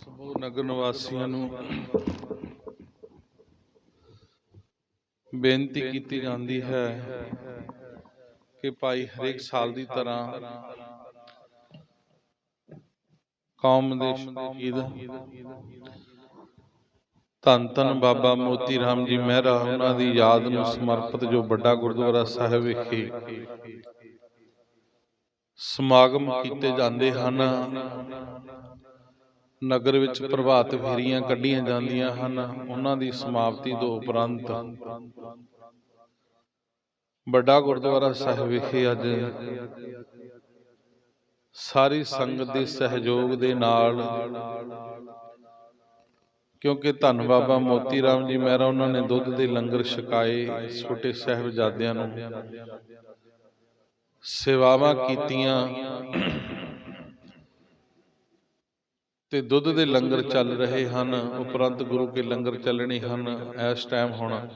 ਸਮੂਹ ਨਗਰ ਨਿਵਾਸੀਆਂ ਨੂੰ ਬੇਨਤੀ ਕੀਤੀ ਜਾਂਦੀ ਹੈ ਕਿ ਭਾਈ ਹਰੇਕ ਸਾਲ ਦੀ ਤਰ੍ਹਾਂ ਕੌਮ ਦੇ ਸ਼ਹੀਦ ਧੰਨ ਧੰਨ ਬਾਬਾ ਮੋਤੀ ਰਾਮ ਜੀ ਮਹਿਰਾ ਉਹਨਾਂ ਦੀ ਯਾਦ ਨੂੰ ਸਮਰਪਿਤ ਜੋ ਵੱਡਾ ਗੁਰਦੁਆਰਾ ਸਾਹਿਬ ਵਿਖੇ ਸਮਾਗਮ ਕੀਤੇ ਜਾਂਦੇ ਹਨ। ਨਗਰ ਵਿੱਚ ਪ੍ਰਭਾਤ ਫੇਰੀਆਂ ਕੱਢੀਆਂ ਜਾਂਦੀਆਂ ਹਨ। ਉਹਨਾਂ ਦੀ ਸਮਾਪਤੀ ਤੋਂ ਉਪਰੰਤ। ਵੱਡਾ ਗੁਰਦੁਆਰਾ ਸਾਹਿਬ ਵਿਖੇ ਅੱਜ ਸਾਰੀ ਸੰਗਤ ਦੇ ਸਹਿਯੋਗ ਦੇ ਨਾਲ। ਕਿਉਂਕਿ ਧੰਨ ਬਾਬਾ ਮੋਤੀ ਰਾਮ ਜੀ ਮਹਿਰਾ ਉਹਨਾਂ ਨੇ ਦੁੱਧ ਦੇ ਲੰਗਰ ਛਕਾਏ ਛੋਟੇ ਸਾਹਿਬਜ਼ਾਦਿਆਂ ਨੂੰ। ਸੇਵਾਵਾਂ ਕੀਤੀਆਂ। ਤੇ ਦੁੱਧ ਦੇ ਲੰਗਰ ਚੱਲ ਰਹੇ ਹਨ ਉਪਰੰਤ ਗੁਰੂ ਕੇ ਲੰਗਰ ਚੱਲਣੇ ਹਨ ਇਸ ਟਾਈਮ ਹੁਣ।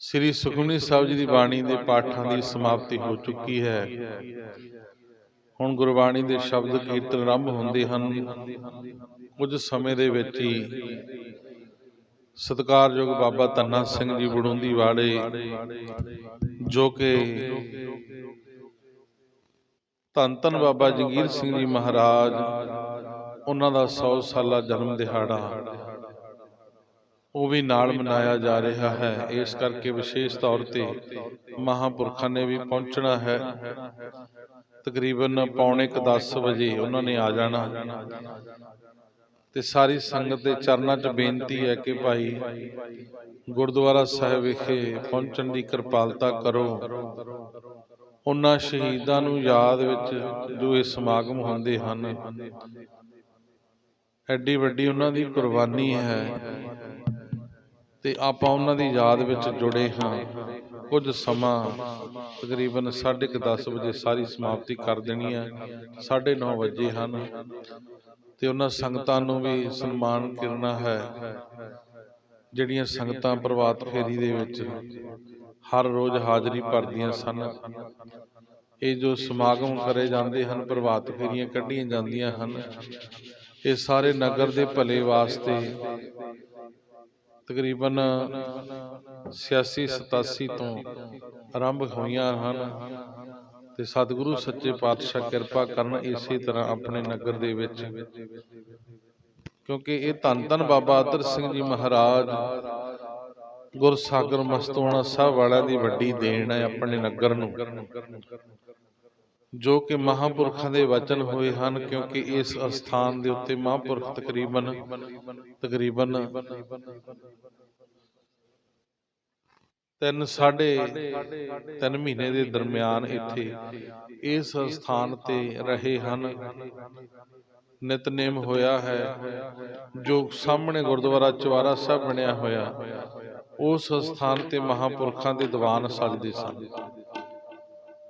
ਸ੍ਰੀ ਸੁਖਮਨੀ ਸਾਹਿਬ ਜੀ ਦੀ ਬਾਣੀ ਦੇ ਪਾਠਾਂ ਦੀ ਸਮਾਪਤੀ ਹੋ ਚੁੱਕੀ ਹੈ। ਹੁਣ ਗੁਰਬਾਣੀ ਦੇ ਸ਼ਬਦ ਕੀਰਤਨ ਆਰੰਭ ਹੁੰਦੇ ਹਨ। ਕੁਝ ਸਮੇਂ ਦੇ ਵਿੱਚ ਹੀ ਸਤਿਕਾਰਯੋਗ ਬਾਬਾ ਧੰਨਾ ਸਿੰਘ ਜੀ ਬੜੁੰਦੀ ਵਾਲੇ ਜੋ ਕਿ ਧੰਨ ਧੰਨ ਬਾਬਾ ਜਗੀਰ ਸਿੰਘ ਜੀ ਮਹਾਰਾਜ। ਉਹਨਾਂ ਦਾ 100 ਸਾਲਾ ਜਨਮ ਦਿਹਾੜਾ। ਉਹ ਵੀ ਨਾਲ ਮਨਾਇਆ ਜਾ ਰਿਹਾ ਹੈ। ਇਸ ਕਰਕੇ ਵਿਸ਼ੇਸ਼ ਤੌਰ ਤੇ ਮਹਾਪੁਰਖਾਂ ਨੇ ਵੀ ਪਹੁੰਚਣਾ ਹੈ। ਤਕਰੀਬਨ ਪੌਣੇ 10 ਵਜੇ ਉਹਨਾਂ ਨੇ ਆ ਜਾਣਾ। ਤੇ ਸਾਰੀ ਸੰਗਤ ਦੇ ਚਰਨਾਂ 'ਚ ਬੇਨਤੀ ਹੈ ਕਿ ਭਾਈ ਗੁਰਦੁਆਰਾ ਸਾਹਿਬ ਵਿਖੇ ਪਹੁੰਚਣ ਦੀ ਕਿਰਪਾਲਤਾ ਕਰੋ। ਉਹਨਾਂ ਸ਼ਹੀਦਾਂ ਨੂੰ ਯਾਦ ਵਿੱਚ ਜੋ ਇਹ ਸਮਾਗਮ ਹੁੰਦੇ ਹਨ। ਐਡੀ ਵੱਡੀ ਉਹਨਾਂ ਦੀ ਕੁਰਬਾਨੀ ਹੈ ਤੇ ਆਪਾਂ ਉਹਨਾਂ ਦੀ ਯਾਦ ਵਿੱਚ ਜੁੜੇ ਹਾਂ। ਕੁਝ ਸਮਾਂ ਤਕਰੀਬਨ 10:30 ਵਜੇ ਸਾਰੀ ਸਮਾਪਤੀ ਕਰ ਦੇਣੀ ਹੈ। 9:30 ਵਜੇ ਹਨ ਤੇ ਉਹਨਾਂ ਸੰਗਤਾਂ ਨੂੰ ਵੀ ਸਨਮਾਨ ਕਰਨਾ ਹੈ। ਜਿਹੜੀਆਂ ਸੰਗਤਾਂ ਪ੍ਰਭਾਤ ਫੇਰੀ ਦੇ ਵਿੱਚ ਹਰ ਰੋਜ਼ ਹਾਜ਼ਰੀ ਭਰਦੀਆਂ ਸਨ। ਇਹ ਜੋ ਸਮਾਗਮ ਕਰੇ ਜਾਂਦੇ ਹਨ, ਪ੍ਰਭਾਤ ਫੇਰੀਆਂ ਕੱਢੀਆਂ ਜਾਂਦੀਆਂ ਹਨ। ਇਹ ਸਾਰੇ ਨਗਰ ਦੇ ਭਲੇ ਵਾਸਤੇ ਤਕਰੀਬਨ 86 87 ਤੋਂ ਆਰੰਭ ਹੋਈਆਂ ਹਨ ਤੇ ਸਤਿਗੁਰੂ ਸੱਚੇ ਪਾਤਸ਼ਾਹ ਕਿਰਪਾ ਕਰਨ ਇਸੇ ਤਰ੍ਹਾਂ ਆਪਣੇ ਨਗਰ ਦੇ ਵਿੱਚ। ਕਿਉਂਕਿ ਇਹ ਧੰਨ ਧੰਨ ਬਾਬਾ ਅਤਰ ਸਿੰਘ ਜੀ ਮਹਾਰਾਜ ਗੁਰਸਾਗਰ ਮਸਤੋਣਾ ਸਾਹਿਬ ਵਾਲਿਆਂ ਦੀ ਵੱਡੀ ਦੇਣ ਹੈ ਆਪਣੇ ਨਗਰ ਨੂੰ। ਜੋ ਕਿ ਮਹਾਪੁਰਖਾਂ ਦੇ ਵਚਨ ਹੋਏ ਹਨ, ਕਿਉਂਕਿ ਇਸ ਅਸਥਾਨ ਦੇ ਉੱਤੇ ਮਹਾਪੁਰਖ ਤਕਰੀਬਨ ਤਕਰੀਬਨ ਤਿੰਨ ਸਾਢੇ ਤਿੰਨ ਮਹੀਨੇ ਦੇ ਦਰਮਿਆਨ ਇੱਥੇ ਇਸ ਸਥਾਨ ਤੇ ਰਹੇ ਹਨ। ਨਿਤਨੇਮ ਹੋਇਆ ਹੈ, ਜੋ ਸਾਹਮਣੇ ਗੁਰਦੁਆਰਾ ਚਵਾਰਾ ਸਾਹਿਬ ਬਣਿਆ ਹੋਇਆ। ਉਸ ਸਥਾਨ ਤੇ ਮਹਾਪੁਰਖਾਂ ਦੇ ਦੀਵਾਨ ਸਜਦੇ ਸਨ।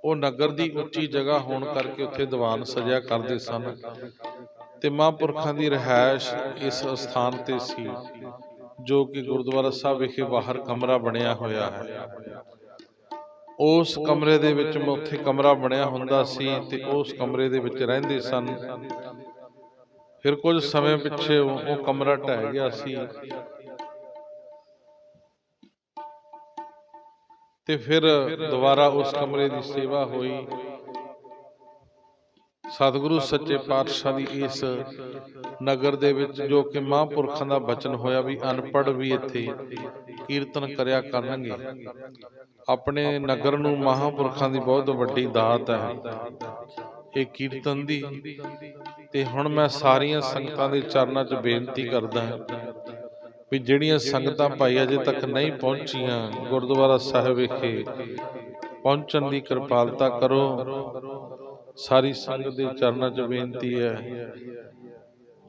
ਉਹ ਨਗਰ ਦੀ ਉੱਚੀ ਜਗ੍ਹਾ ਹੋਣ ਕਰਕੇ ਉੱਥੇ ਦੀਵਾਨ ਸਜਿਆ ਕਰਦੇ ਸਨ ਤੇ ਮਹਾਂਪੁਰਖਾਂ ਦੀ ਰਹਿائش ਇਸ ਸਥਾਨ ਤੇ ਸੀ, ਜੋ ਕਿ ਗੁਰਦੁਆਰਾ ਸਾਹਿਬ ਵਿਖੇ ਬਾਹਰ ਕਮਰਾ ਬਣਿਆ ਹੋਇਆ ਹੈ। ਉਸ ਕਮਰੇ ਦੇ ਵਿੱਚ ਉੱਥੇ ਕਮਰਾ ਬਣਿਆ ਹੁੰਦਾ ਸੀ ਤੇ ਉਸ ਕਮਰੇ ਦੇ ਵਿੱਚ ਰਹਿੰਦੇ ਸਨ। ਫਿਰ ਕੁਝ ਸਮੇਂ ਪਿੱਛੇ ਉਹ ਕਮਰਾ ਢਹਿ ਗਿਆ ਸੀ। ਤੇ ਫਿਰ ਦੁਬਾਰਾ ਉਸ ਕਮਰੇ ਦੀ ਸੇਵਾ ਹੋਈ। ਸਤਿਗੁਰੂ ਸੱਚੇ ਪਾਤਸ਼ਾਹ ਦੀ ਇਸ ਨਗਰ ਦੇ ਵਿੱਚ ਜੋ ਕਿ ਮਹਾਂਪੁਰਖਾਂ ਦਾ ਬਚਨ ਹੋਇਆ ਵੀ ਅਨਪੜ ਵੀ ਇੱਥੇ ਕੀਰਤਨ ਕਰਿਆ ਕਰਨਗੇ। ਆਪਣੇ ਨਗਰ ਨੂੰ ਮਹਾਂਪੁਰਖਾਂ ਦੀ ਬਹੁਤ ਵੱਡੀ ਦਾਤ ਹੈ। ਇਹ ਕੀਰਤਨ ਦੀ। ਤੇ ਹੁਣ ਮੈਂ ਸਾਰੀਆਂ ਸੰਗਤਾਂ ਦੇ ਚਰਨਾਂ 'ਚ ਬੇਨਤੀ ਕਰਦਾ ਹਾਂ ਵੀ ਜਿਹੜੀਆਂ ਸੰਗਤਾਂ ਭਾਈ ਅਜੇ ਤੱਕ ਨਹੀਂ ਪਹੁੰਚੀਆਂ ਗੁਰਦੁਆਰਾ ਸਾਹਿਬ ਵਿਖੇ ਪਹੁੰਚਣ ਦੀ ਕਿਰਪਾਲਤਾ ਕਰੋ। ਸਾਰੀ ਸੰਗਤ ਦੇ ਚਰਨਾਂ 'ਚ ਬੇਨਤੀ ਹੈ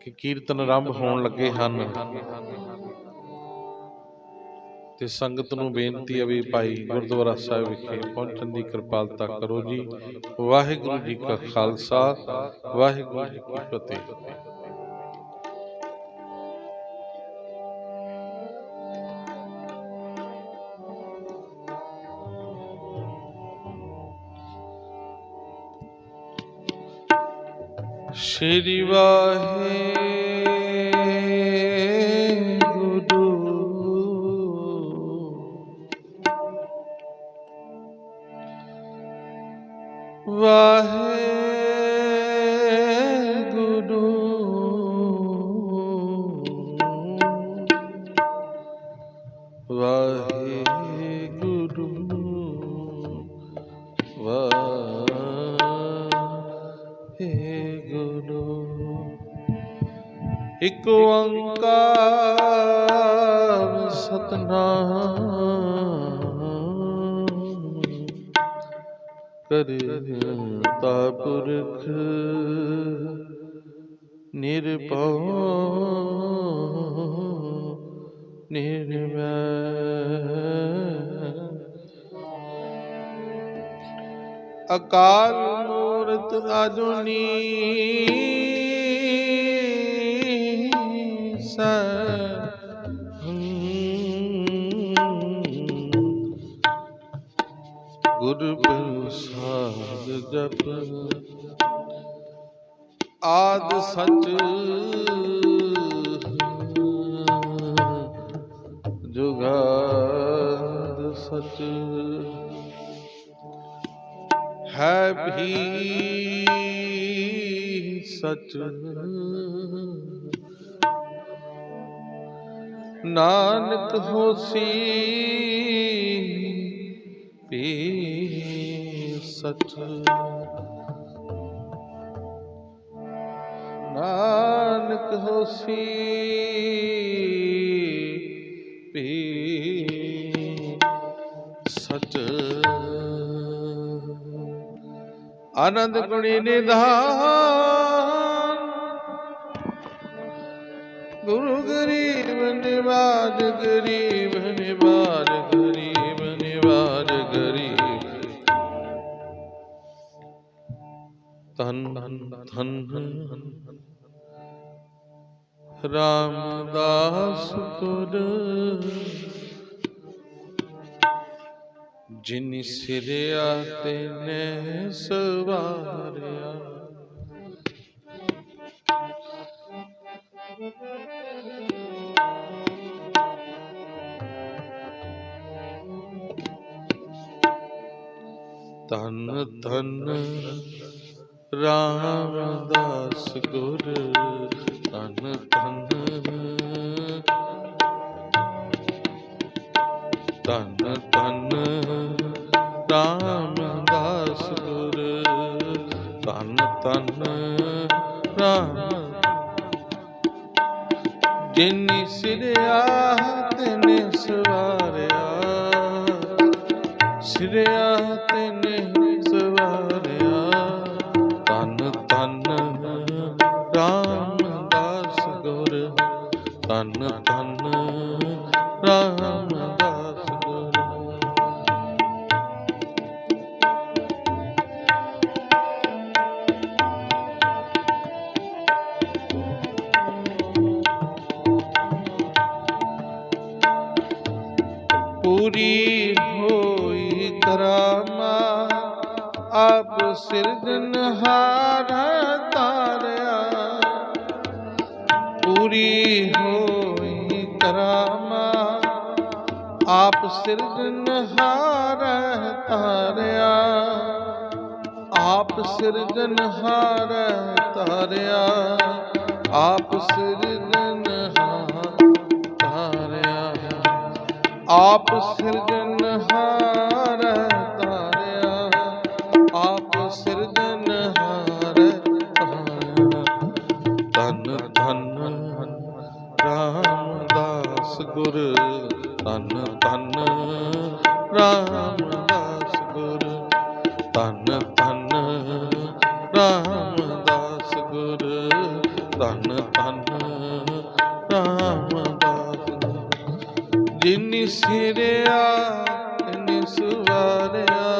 ਕਿ ਕੀਰਤਨ ਆਰੰਭ ਹੋਣ ਲੱਗੇ ਹਨ। ਤੇ ਸੰਗਤ ਨੂੰ ਬੇਨਤੀ ਹੈ ਵੀ ਭਾਈ ਗੁਰਦੁਆਰਾ ਸਾਹਿਬ ਵਿਖੇ ਪਹੁੰਚਣ ਦੀ ਕਿਰਪਾਲਤਾ ਕਰੋ ਜੀ। ਵਾਹਿਗੁਰੂ ਜੀ ਕਾ ਖਾਲਸਾ ਵਾਹਿਗੁਰੂ ਜੀ ਕੀ ਫਤਿਹ। ਸ਼੍ਰੀ ਵਾਹਿਗੁਰੂ। ਅਕਾਲ ਮੂਰਤ ਅਜੂਨੀ ਗੁਰ ਪ੍ਰਸਾਦ ਜਪ। ਆਦ ਸਚ ਹੈ ਵੀ ਸਚ। ਨਾਨਕ ਹੋਸੀ ਪੀ ਸਚ। ਨਾਨਕ ਹੋਸੀ ਆਨੰਦ ਗੁਣੀ ਨਿਧਾਨ। ਗੁਰੂ ਗਰੀਬ ਨਿਵਾਜ ਗਰੀਬ ਨਿਵਾਜ ਗਰੀਬ ਨਿਵਾਜ ਗਰੀਬ। ਤਨ ਧਨ ਰਾਮਦਾਸ ਤੁਰ ਜਿਨ ਸਿਰਿਆ ਤੈਨੇ ਸਵਾਰਿਆ। ਤਨ ਤਨ ਰਾਮਦਾਸ ਗੁਰ ਤਨ ਤਨ ਰਾਮਦਾਸ ਗੁਰ ਧੰਨ ਧੰਨ ਰਾਮ। ਜਿਨ ਸਿਰਿਆ ਤੈਨੇ ਸਵਾਰਿਆ ਸਿਰਿਆ ਆਪ ਸਿਰਜਨਹਾਰ ਤਾਰਿਆ। ਪੂਰੀ ਹੋਈ ਕਰਾਮਾ। ਆਪ ਸਿਰਜਨਹਾਰ ਤਾਰਿਆ। ਆਪ ਸਿਰਜਨਹਾਰ ਤਾਰਿਆ। ਆਪ ਸਿਰਜਨਹਾਰ ਤਾਰਿਆ। ਆਪ ਸਿਰਜਨ ਰਾਮਦਾਸ ਗੁਰ ਤਨ ਧਨ। ਰਾਮਦਾਸ ਗੁਰ ਤਨ ਧਨ। ਰਾਮਦਾਸ ਗੁਰ ਤਨ ਧਨ। ਰਾਮਦਾਸ ਗੁਰ। ਜਿਨ ਸਿਰਿਆ, ਤਿਨ ਸਵਾਰਿਆ।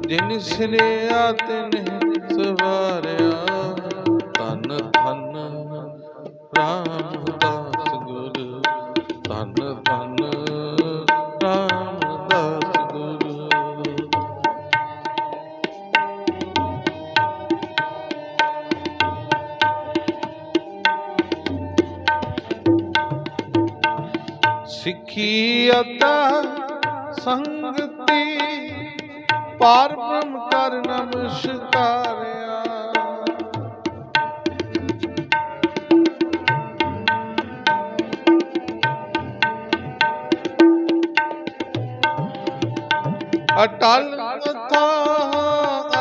ਜਿਨ ਸਿਰਿਆ, ਤਿਨ ਸਵਾਰਿਆ। ਅਤਾ ਸੰਗਤੀ ਪਾਰ ਬ੍ਰਹਮ ਕਰ ਨਮਸਕਾਰਿਆ ਅਟਲ ਅਥਾ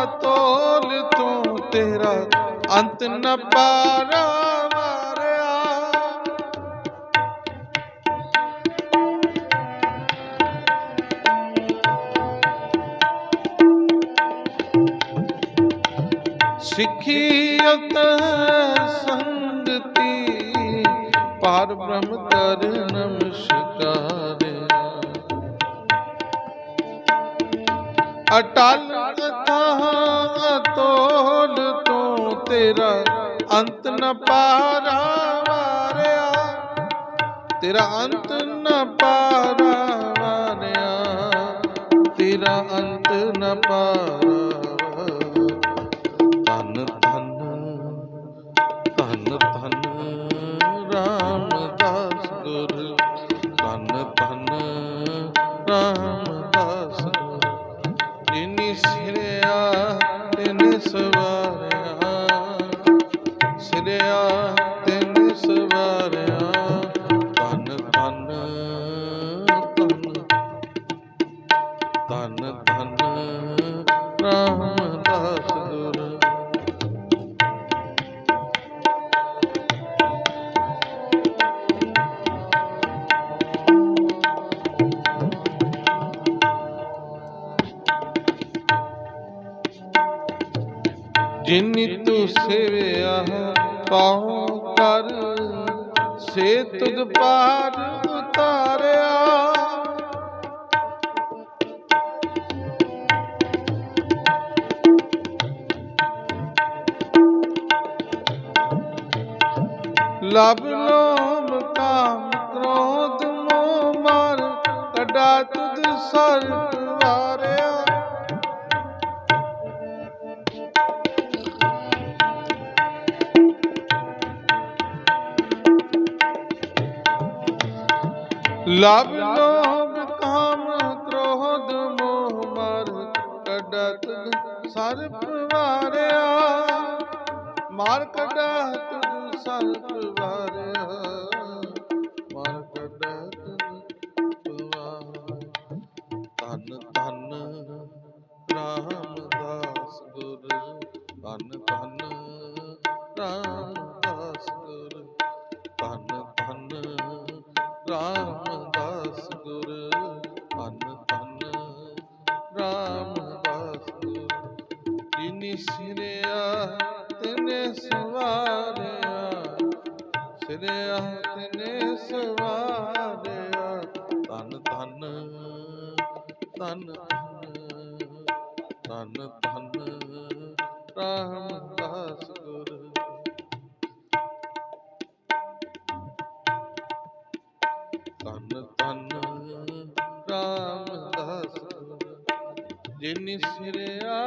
ਅਤੋਲ ਤੂੰ ਤੇਰਾ ਅੰਤ ਨ ਪਾਰਾ। ਸਿੱਖੀ ਅਤ ਸੰਗਤੀ, ਪਾਰ ਬ੍ਰਹਮ ਕਰ ਨਮਸਕਾਰਿਆ ਅਟਲ ਅਥਾਹ ਤੋਲ ਤੂੰ ਤੇਰਾ ਅੰਤ ਨ ਪਾਰਾ ਵਾਰਿਆ ਤੇਰਾ ਅੰਤ ਨ ਪਾਰਾ ਵਾਰਿਆ ਤੇਰਾ ਅੰਤ ਨ ਪਾਰਾ ਜਿਨੀ ਤੂੰ ਸੇਵਿਆ ਪਾਉ ਕਰ, ਸੇ ਤੁਧ ਪਾਰ ਉਤਾਰਿਆ। ਲਬ ਲੋਭ ਕਾਮ ਕ੍ਰੋਧ ਮੋਹ ਮਾਰ ਕਡਾ ਤੁਧ ਸਰਪ ਲਬ ਲੋਭ ਕਾਮ ਕ੍ਰੋਧ ਮੋਹ ਮਰ ਕਡਤ ਸਰਪ ਵਾਰਿਆ। ਮਾਰ ਕਡਤ ਸਰਪ ਵਾਰਿਆ। ਮਾਰ ਕਡਤ ਧੰਨ ਧੰਨ ਰਾਮਦਾਸ ਗੁਰ। ਧੰਨ ਧੰਨ ਸਿਰਿਆ ਤਨੇ ਸਵਾਰਿਆ ਧੰਨ ਧੰਨ ਧੰਨ ਧੰਨ ਧੰਨ ਰਾਮਦਾਸ ਗੁਰ ਧੰਨ ਧੰਨ ਰਾਮਦਾਸ ਗੁਰ ਜਿਨੀ ਸਿਰਿਆ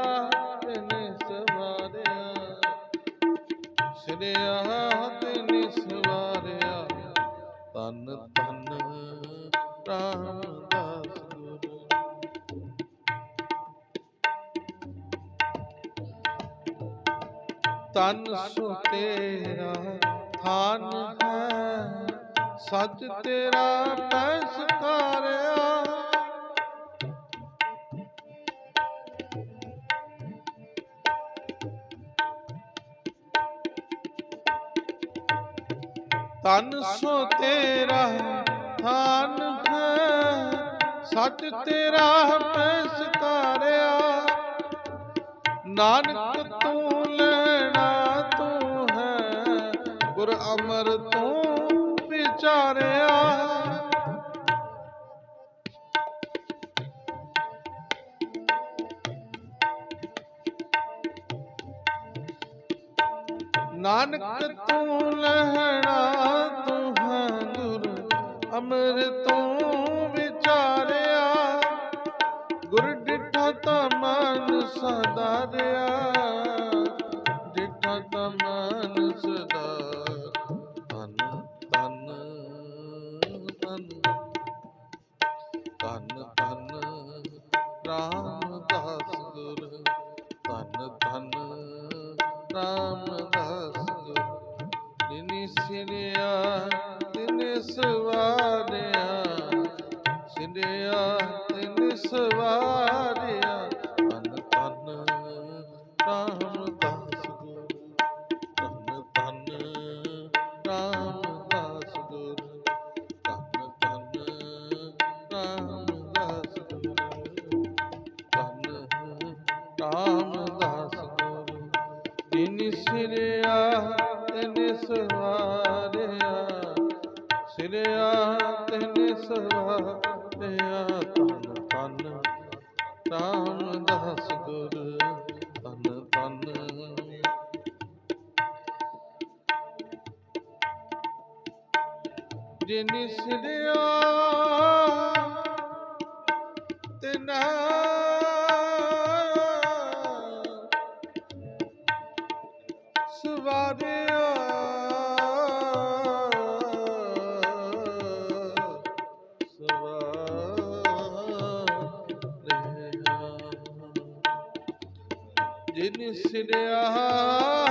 ਤਨੇ ਸਵਾਰਿਆ ਸਿਰਿਆ ਤਨ ਸੋ ਤੇਰਾ ਥਾਨ ਹੈ। ਸੱਚ ਤੇਰਾ ਪੈ ਸਕਾਰਿਆ ਤਨ ਸੋ ਤੇਰਾ ਥਾਨ ਹੈ। ਸੱਚ ਤੇਰਾ ਪੈ ਸਕਾਰਿਆ ਨਾਨਕ ਤੂੰ ਲੈਣਾ ਤੂੰ ਹੈ ਗੁਰ ਅਮਰ ਤੂੰ ਵਿਚਾਰਿਆ ਨਾਨਕ ਤੂੰ ਲੈਣਾ ਤੂੰ ਹੈ ਗੁਰ ਅਮਰ ਤੂੰ ਵਿਚਾਰਿਆ ਗੁਰ ਤਮਨ ਸਦਰਿਆ ਜਿਠਾ ਤਮਨ ਸਦਾ ਤਨ ਤਨ ਤਨ ਤਨ ਤਨ ਰਾਮ ਦਾਸ ਗੁਰ ਸਵਾਰਿਆ, ਸਿਰਿਆ ਸਵਾਰਿਆ, ਤਨ ਤਨ ਰਾਮਦਾਸ ਗੁਰ, ਤਨ ਤਨ ਰਾਮਦਾਸ ਗੁਰ, ਤਨ ਤਨ ਰਾਮਦਾਸ ਗੁਰ, ਤਨ ਰਾਮਦਾਸ ਗੁਰ, ਤਿਨ ਸਿਰਿਆ, ਤਿਨ ਸਵਾਰਿਆ, ਸਿਰਿਆ, ਤਿਨ ਸਵਾਰਿਆ। ਰਾਮਦਾਸ ਧੰਨ ਤਨ ਤਨ। ਜਿਨ ਸਿਰਿਆ ਤਿਨਾ ਜਿਨ ਸਿਰਿਆ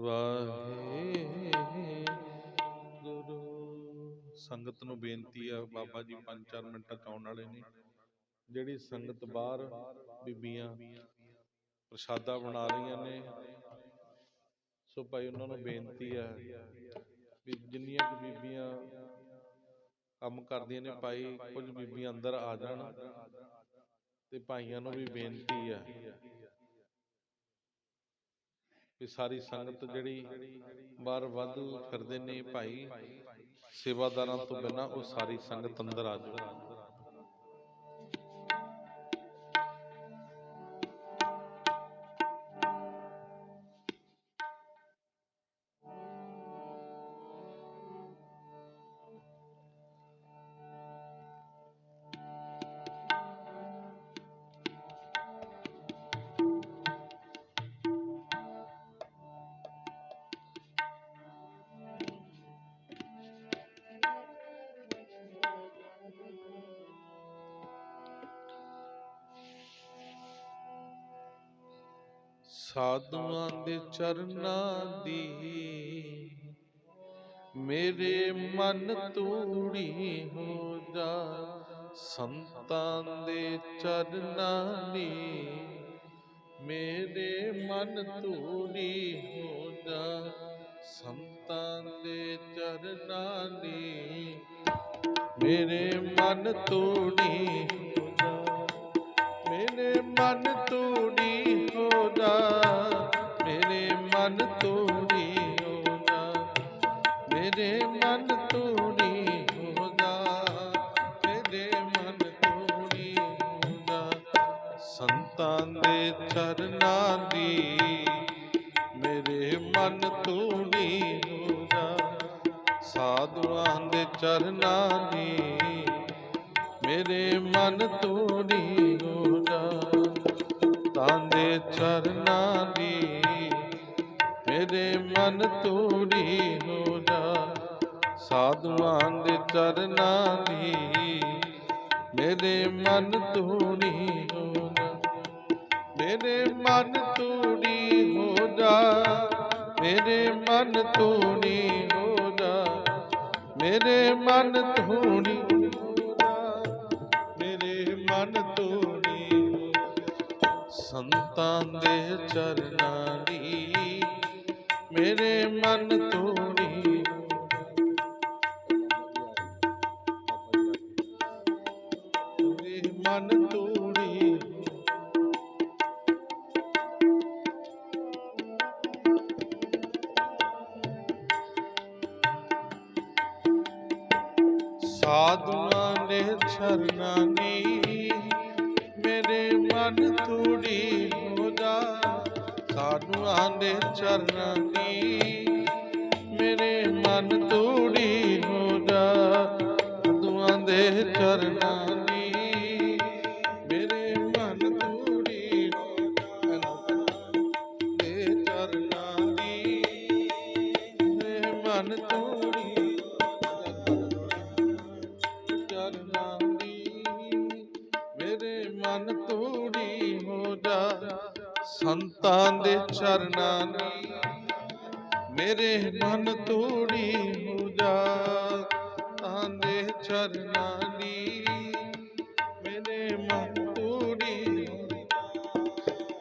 ਵਾਹਿਗੁਰੂ। ਸੰਗਤ ਨੂੰ ਬੇਨਤੀ ਆ ਬਾਬਾ ਜੀ 5-4 ਮਿੰਟਾਂ ਚ ਵਾਲੇ ਨੇ। ਜਿਹੜੀ ਸੰਗਤ ਬਾਹਰ ਬੀਬੀਆਂ ਪ੍ਰਸ਼ਾਦਾ ਬਣਾ ਰਹੀਆਂ ਨੇ। ਸੋ ਭਾਈ ਉਹਨਾਂ ਨੂੰ ਬੇਨਤੀ ਹੈ ਵੀ ਜਿੰਨੀਆਂ ਕੁ ਬੀਬੀਆਂ ਕੰਮ ਕਰਦੀਆਂ ਨੇ, ਭਾਈ ਕੁਝ ਬੀਬੀਆਂ ਅੰਦਰ ਆ ਜਾਣ। ਤੇ ਭਾਈਆਂ ਨੂੰ ਵੀ ਬੇਨਤੀ ਆ ਵੀ ਸਾਰੀ ਸੰਗਤ ਜਿਹੜੀ ਬਾਹਰ ਵਾਧੂ ਫਿਰਦੇ ਨੇ ਭਾਈ, ਸੇਵਾਦਾਰਾਂ ਤੋਂ ਬਿਨਾਂ ਉਹ ਸਾਰੀ ਸੰਗਤ ਅੰਦਰ ਆ ਜਾਵੇ ਸਾਧੂਆਂ ਦੇ ਚਰਨਾਂ ਦੀ। ਮੇਰੇ ਮਨ ਤੂੜੀ ਹੋ ਜਾ, ਸੰਤਾਂ ਦੇ ਚਰਨਾਂ ਦੀ। ਮੇਰੇ ਮਨ ਤੂੜੀ ਹੋ ਜਾ, ਸੰਤਾਂ ਦੇ ਚਰਨਾਂ ਦੀ। ਮੇਰੇ ਮਨ ਤੂੜੀ ਹੋ ਜਾ, ਮੇਰੇ ਮਨ ਤੂੜੀ ਹੋ ਜਾ। ਮਨ ਤੂੜੀ ਹੋ ਮੇਰੇ ਮਨ ਤੂੜੀ ਹੋ ਮੇਰੇ ਮਨ ਤੂੜੀ ਹੋ ਸੰਤਾਂ ਦੇ ਚਰਨਾਂ ਦੀ ਮੇਰੇ ਮਨ ਤੂੜੀ ਹੋ ਸਾਧੂਆਂ ਦੇ ਚਰਨਾਂ ਦੀ ਮੇਰੇ ਮਨ ਤੂੜੀ ਹੋ ਜਾ ਤਾਂ ਦੇ ਚਰਨਾਂ ਦੀ ਮੇਰੇ ਮਨ ਤੂੜੀ ਹੋ ਜਾ। ਸਾਧੂਆਂ ਦੇ ਚਰਨਾਂ ਦੀ ਮੇਰੇ ਮਨ ਤੂੜੀ ਹੋ ਜਾ। ਮੇਰੇ ਮਨ ਤੂੜੀ ਹੋ ਜਾ, ਮੇਰੇ ਮਨ ਤੂੜੀ ਹੋ ਜਾ। ਮੇਰੇ ਮਨ ਤੂੜੀ ਹੋ ਮੇਰੇ ਮਨ ਤੂੜੀ ਸੰਤਾਂ ਦੇ ਚਰਨਾਂ ਦੀ ਮੇਰੇ ਮਨ ਤੂੜੀ ਮੇਰੇ ਮਨ ਤੂੜੀ ਸਾਧੂਆਂ ਨੇ ਛਰਨਾ ਦੀ ਮੇਰੇ ਮਨ ਤੂੜੀ ਸਾਧੂਆਂ ਦੇ ਚਰਨਾਂ ਦੀ ਮੇਰੇ ਮਨ ਤੂੜੀ ਹੋ ਜਾ। ਸਾਧੂਆਂ ਦੇ ਚਰਨਾਂ ਮੇਰੇ ਮਨ ਤੂੜੀ ਹੋ ਜਾ ਤਾਂ ਦੇ ਚਰਨਾਂ ਦੀ। ਮੇਰੇ ਮਨ ਤੂੜੀ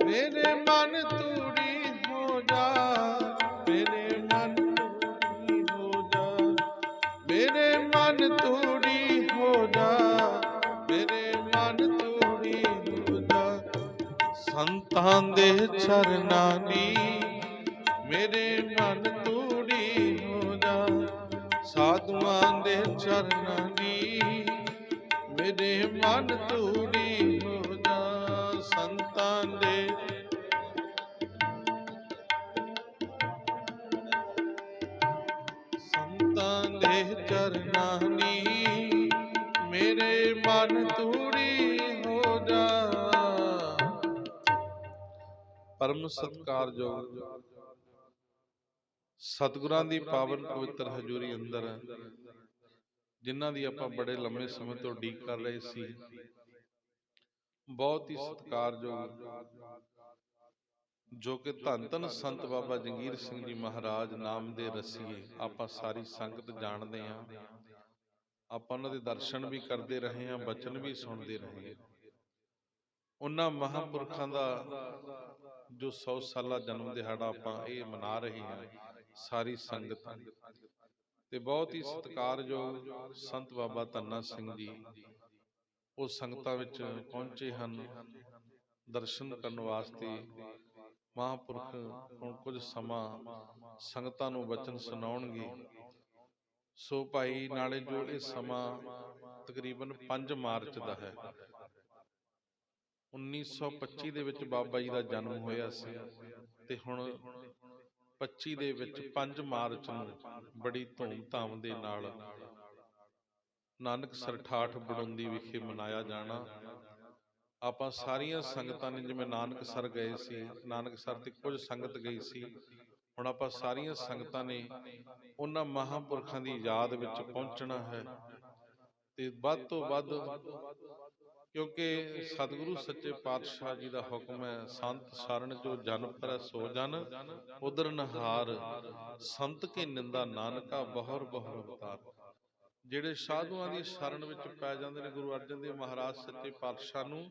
ਮੇਰੇ ਮਨ ਤੂੜੀ ਹੋ ਜਾ ਮੇਰੇ ਮਨ ਤੂੜੀ ਹੋ ਜਾ ਮੇਰੇ ਮਨ ਤੂੜੀ ਹੋ ਜਾ ਮੇਰੇ ਮਨ ਤੂੜੀ ਹੋ ਜਾ ਸੰਤਾਂ ਦੇ ਚਰਨਾਂ ਦੀ, ਮੇਰੇ ਸਾਧੂਆਂ ਦੇ ਚਰਨਾਂ ਮੇਰੇ ਮਨ ਤੂੜੀ ਹੋ ਜਾ ਸੰਤਾਂ ਦੇ। ਸੰਤਾਂ ਦੇ ਚਰਨਾਂ ਮੇਰੇ ਮਨ ਤੂੜੀ ਹੋ ਜਾ ਪਰਮ ਜੋ ਸਤਿਗੁਰਾਂ ਦੀ ਪਾਵਨ ਪਵਿੱਤਰ ਹਜ਼ੂਰੀ ਅੰਦਰ ਜਿਨ੍ਹਾਂ ਦੀ ਆਪਾਂ ਬੜੇ ਲੰਮੇ ਸਮੇਂ ਤੋਂ ਉਡੀਕ ਕਰ ਰਹੇ ਸੀ। ਬਹੁਤ ਹੀ ਸਤਿਕਾਰਯੋਗ ਜੋ ਕਿ ਧੰਨ ਧੰਨ ਸੰਤ ਬਾਬਾ ਜੰਗੀਰ ਸਿੰਘ ਜੀ ਮਹਾਰਾਜ ਨਾਮ ਦੇ ਰਸੀਏ ਆਪਾਂ ਸਾਰੀ ਸੰਗਤ ਜਾਣਦੇ ਹਾਂ। ਆਪਾਂ ਉਹਨਾਂ ਦੇ ਦਰਸ਼ਨ ਵੀ ਕਰਦੇ ਰਹੇ ਹਾਂ, ਬਚਨ ਵੀ ਸੁਣਦੇ ਰਹੇ ਹਾਂ। ਉਹਨਾਂ ਮਹਾਂਪੁਰਖਾਂ ਦਾ ਜੋ 100 ਸਾਲਾ ਜਨਮ ਦਿਹਾੜਾ ਆਪਾਂ ਇਹ ਮਨਾ ਰਹੇ ਹਾਂ, ਸਾਰੀ ਸੰਗਤ। ਤੇ ਬਹੁਤ ਹੀ ਸਤਿਕਾਰਯੋਗ ਸੰਤ ਬਾਬਾ ਧੰਨਾ ਸਿੰਘ ਜੀ। ਉਹ ਸੰਗਤਾਂ ਵਿੱਚ ਪਹੁੰਚੇ ਹਨ ਦਰਸ਼ਨ ਕਰਨ ਵਾਸਤੇ। ਮਹਾਂਪੁਰਖ ਹੁਣ ਕੁਝ ਸਮਾਂ ਸੰਗਤਾਂ ਨੂੰ ਬਚਨ ਸੁਣਾਉਣਗੇ। ਸੋ ਭਾਈ ਨਾਲੇ ਜੋ ਇਹ ਸਮਾਂ ਤਕਰੀਬਨ 5 ਮਾਰਚ ਦਾ ਹੈ। 1925 ਦੇ ਵਿੱਚ ਬਾਬਾ ਜੀ ਦਾ ਜਨਮ ਹੋਇਆ ਸੀ ਤੇ ਹੁਣ 25 ਦੇ ਵਿੱਚ 5 ਮਾਰਚ ਨੂੰ ਬੜੀ ਧੂਮ-ਧਾਮ ਦੇ ਨਾਲ ਨਾਨਕ ਸਰਠਾਠ ਬੜੁੰਦੀ ਵਿਖੇ ਮਨਾਇਆ ਜਾਣਾ। ਆਪਾਂ ਸਾਰੀਆਂ ਸੰਗਤਾਂ ਨੇ ਜਿਵੇਂ ਨਾਨਕ ਸਰ ਗਏ ਸੀ ਨਾਨਕਸਰ ਤੇ ਕੁਝ ਸੰਗਤ ਗਈ ਸੀ, ਹੁਣ ਆਪਾਂ ਸਾਰੀਆਂ ਸੰਗਤਾਂ ਨੇ ਉਹਨਾਂ ਮਹਾਂਪੁਰਖਾਂ ਦੀ ਯਾਦ ਵਿੱਚ ਪਹੁੰਚਣਾ ਹੈ। ਤੇ ਵੱਧ ਤੋਂ ਵੱਧ ਕਿਉਂਕਿ ਸਤਿਗੁਰੂ ਸੱਚੇ ਪਾਤਸ਼ਾਹ ਜੀ ਦਾ ਹੁਕਮ ਹੈ, ਸੰਤ ਸਰਣ ਜੋ ਜਨ ਪਰ ਸੋ ਜਨ ਉਦਰ ਨਹਾਰ, ਸੰਤ ਕੀ ਨਿੰਦਾ ਨਾਨਕਾ ਬਹੁਰ ਬਹੁਰ ਅਵਤਾਰ। ਜਿਹੜੇ ਸਾਧੂਆਂ ਦੀ ਸ਼ਰਨ ਵਿੱਚ ਪੈ ਜਾਂਦੇ ਨੇ ਗੁਰੂ ਅਰਜਨ ਦੇਵ ਮਹਾਰਾਜ ਸੱਚੇ ਪਾਤਸ਼ਾਹ ਨੂੰ,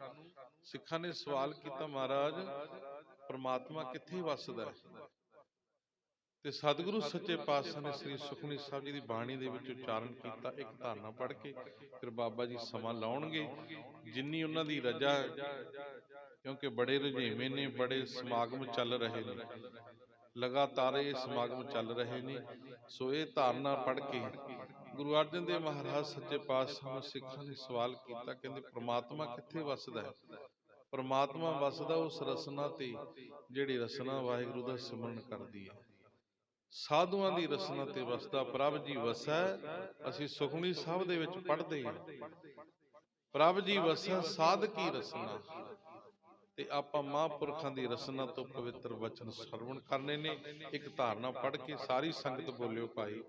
ਸਿੱਖਾਂ ਨੇ ਸਵਾਲ ਕੀਤਾ, ਮਹਾਰਾਜ, ਪ੍ਰਮਾਤਮਾ ਕਿੱਥੇ ਵੱਸਦਾ ਹੈ? ਤੇ ਸਤਿਗੁਰੂ ਸੱਚੇ ਪਾਤਸ਼ਾਹ ਨੇ ਸ੍ਰੀ ਸੁਖਮਨੀ ਸਾਹਿਬ ਜੀ ਦੀ ਬਾਣੀ ਦੇ ਵਿੱਚ ਉਚਾਰਨ ਕੀਤਾ ਇੱਕ ਧਾਰਨਾ ਪੜ੍ਹ ਕੇ ਫਿਰ ਬਾਬਾ ਜੀ ਸਮਾਂ ਲਾਉਣਗੇ ਜਿੰਨੀ ਉਹਨਾਂ ਦੀ ਰਜਾ ਕਿਉਂਕਿ ਬੜੇ ਰੁਝੇਵੇਂ ਨੇ ਬੜੇ ਸਮਾਗਮ ਚੱਲ ਰਹੇ ਨੇ। ਲਗਾਤਾਰ ਇਹ ਸਮਾਗਮ ਚੱਲ ਰਹੇ ਨੇ। ਸੋ ਇਹ ਧਾਰਨਾ ਪੜ੍ਹ ਕੇ ਗੁਰੂ ਅਰਜਨ ਦੇਵ ਮਹਾਰਾਜ ਸੱਚੇ ਪਾਤਸ਼ਾਹ ਨੂੰ ਸਿੱਖਾਂ ਨੇ ਸਵਾਲ ਕੀਤਾ ਕਹਿੰਦੇ ਪ੍ਰਮਾਤਮਾ ਕਿੱਥੇ ਵੱਸਦਾ ਹੈ? ਪ੍ਰਮਾਤਮਾ ਵੱਸਦਾ ਉਸ ਰਸਨਾ ਤੇ ਜਿਹੜੀ ਰਸਨਾ ਵਾਹਿਗੁਰੂ ਦਾ ਸਿਮਰਨ ਕਰਦੀ ਹੈ ਸਾਧੂਆਂ ਦੀ ਰਸਨਾ ਤੇ ਵਸਦਾ ਪ੍ਰਭ ਜੀ ਵਸੈ ਅਸੀਂ ਸੁਖਮਨੀ ਸਾਹਿਬ ਦੇ ਵਿੱਚ ਪੜ੍ਹਦੇ ਹਾਂ ਪ੍ਰਭ ਜੀ ਵਸੈ ਸਾਧ ਕੀ ਰਸਨਾ? ਤੇ ਆਪਾਂ ਮਹਾਂਪੁਰਖਾਂ ਦੀ ਰਸਨਾ ਤੋਂ ਪਵਿੱਤਰ ਵਚਨ ਸਰਵਣ ਕਰਨੇ ਨੇ। ਇੱਕ ਧਾਰਨਾ ਪੜ੍ਹ ਕੇ ਸਾਰੀ ਸੰਗਤ ਬੋਲਿਓ ਭਾਈ।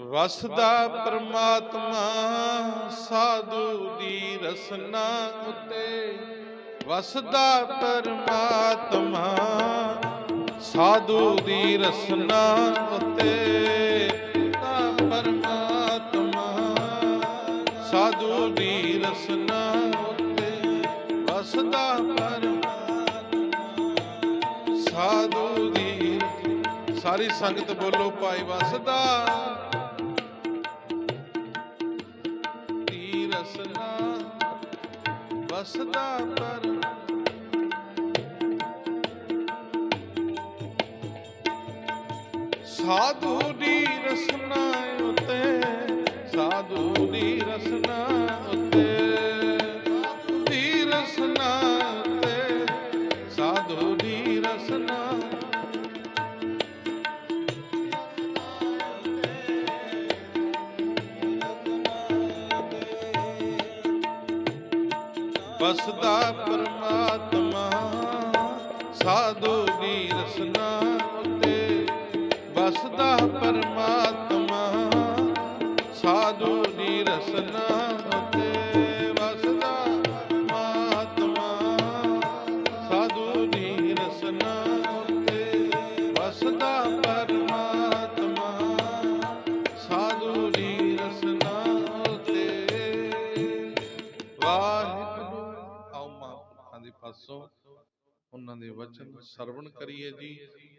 ਵਸਦਾ ਪਰਮਾਤਮਾ ਸਾਧੂ ਦੀ ਰਸਨਾ ਉਤੇ। ਵਸਦਾ ਪਰਮਾਤਮਾ ਸਾਧੂ ਦੀ ਰਸਨਾ ਉਤੇ ਤਾਂ ਪਰਮਾਤਮਾ। ਸਾਧੂ ਦੀ ਰਸਨਾ ਉਤੇ ਵਸਦਾ ਪਰਮਾਤਮਾ। ਸਾਧੂ ਦੀ ਸਾਰੀ ਸੰਗਤ ਬੋਲੋ, ਭਾਈ ਵਸਦਾ। ਦੀ ਰਸਨਾ ਵਸਦਾ ਪਰ ਸਾਧੂ ਦੀ ਰਸਨਾ ਉਤੇ, ਸਾਧੂ ਦੀ ਰਸਨਾ ਉਤੇ, ਸਾਧੂ ਦੀ ਰਸਨਾ ਉਤੇ, ਸਾਧੂ ਦੀ ਰਸਨਾ ਬਸਦਾ ਪਰਮਾਤਮਾ, ਸਾਧੂ ਦੀ ਰਸਨਾ ਵਸਦਾ ਪਰਮਾਤਮਾ, ਸਾਧੂ ਦੀ ਰਸਨਾ ਉਤੇ ਵਸਦਾ ਪਰਮਾਤਮਾ। ਸਾਧੂ ਦੀ ਰਸਨਾ ਉਤੇ ਵਸਦਾ ਪਰਮਾਤਮਾ, ਸਾਧੂ ਦੀ ਰਸਨਾ ਉਤੇ ਵਾਹਿਗੁਰੂ। ਆਓ ਮਹਾਂਪੁਰਖਾਂ ਦੇ ਪਾਸੋਂ ਉਹਨਾਂ ਦੇ ਵਚਨ ਸਰਵਣ ਕਰੀਏ ਜੀ।